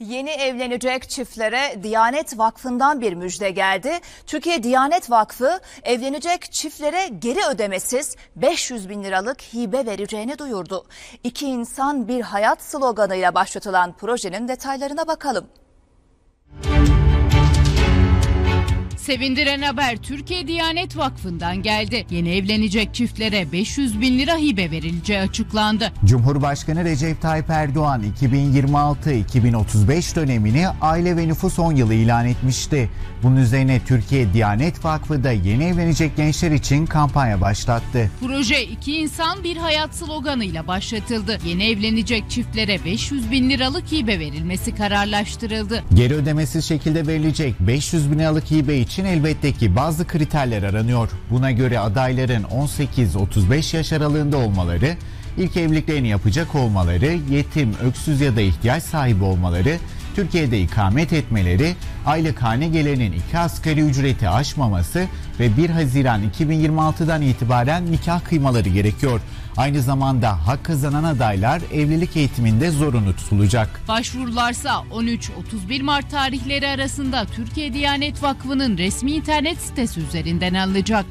Yeni evlenecek çiftlere Diyanet Vakfı'ndan bir müjde geldi. Türkiye Diyanet Vakfı evlenecek çiftlere geri ödemesiz 500 bin liralık hibe vereceğini duyurdu. İki insan bir hayat sloganıyla başlatılan projenin detaylarına bakalım. Sevindiren haber Türkiye Diyanet Vakfı'ndan geldi. Yeni evlenecek çiftlere 500 bin lira hibe verileceği açıklandı. Cumhurbaşkanı Recep Tayyip Erdoğan 2026-2035 dönemini aile ve nüfus 10 yılı ilan etmişti. Bunun üzerine Türkiye Diyanet Vakfı da yeni evlenecek gençler için kampanya başlattı. Proje iki insan bir hayat sloganıyla başlatıldı. Yeni evlenecek çiftlere 500 bin liralık hibe verilmesi kararlaştırıldı. Geri ödemesiz şekilde verilecek 500 bin liralık hibe için elbette ki bazı kriterler aranıyor. Buna göre adayların 18-35 yaş aralığında olmaları, ilk evliliklerini yapacak olmaları, yetim, öksüz ya da ihtiyaç sahibi olmaları, Türkiye'de ikamet etmeleri, aylık hane gelirinin iki asgari ücreti aşmaması ve 1 Haziran 2026'dan itibaren nikah kıymaları gerekiyor. Aynı zamanda hak kazanan adaylar evlilik eğitiminde zorunlu tutulacak. Başvurularsa 13-31 Mart tarihleri arasında Türkiye Diyanet Vakfı'nın resmi internet sitesi üzerinden alınacak.